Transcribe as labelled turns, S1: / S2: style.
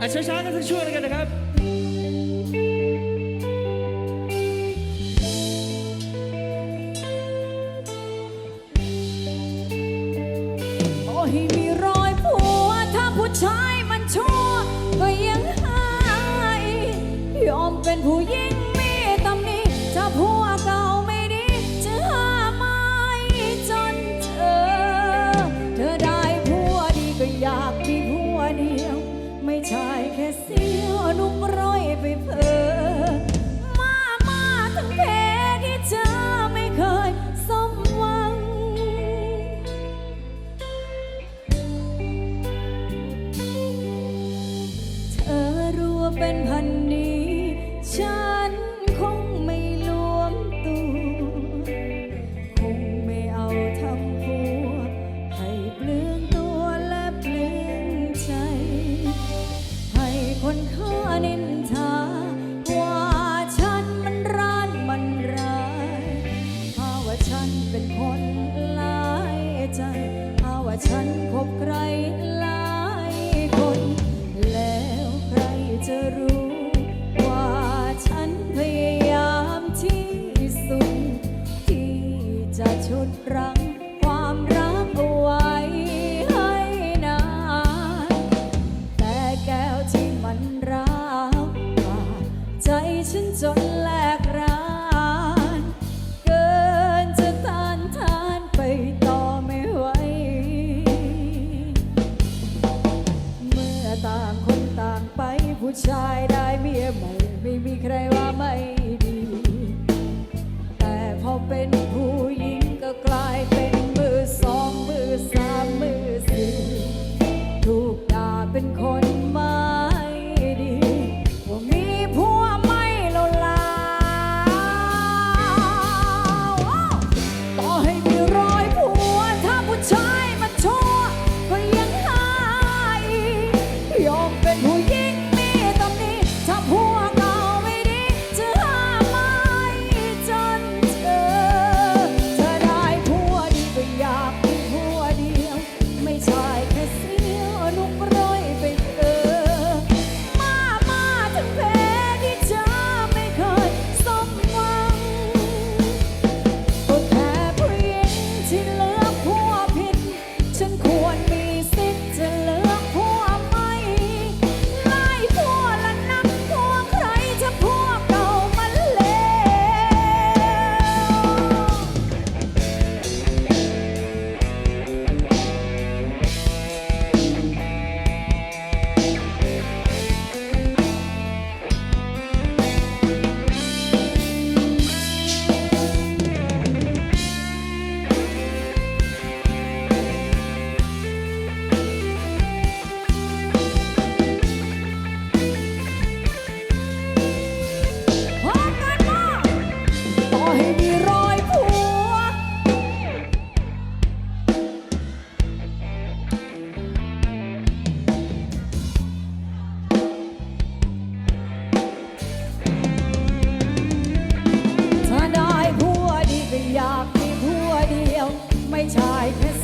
S1: อะช้าๆกันสักช่วงแล้วกันนะครับ
S2: ให้มีรอยผัว ถ้าผู้ชายมันชั่ว ก็ยังหาย ยอมเป็นผู้หญิง เป็นพันนี้ ฉันคงไม่รวงตัว คงไม่เอาทำผัว ให้เปลืองตัวและเปลืองใจ ให้คนค่าใน ต่างไปผู้ชายได้เมียใหม่ไม่มีใครว่าไม่ i'm tight.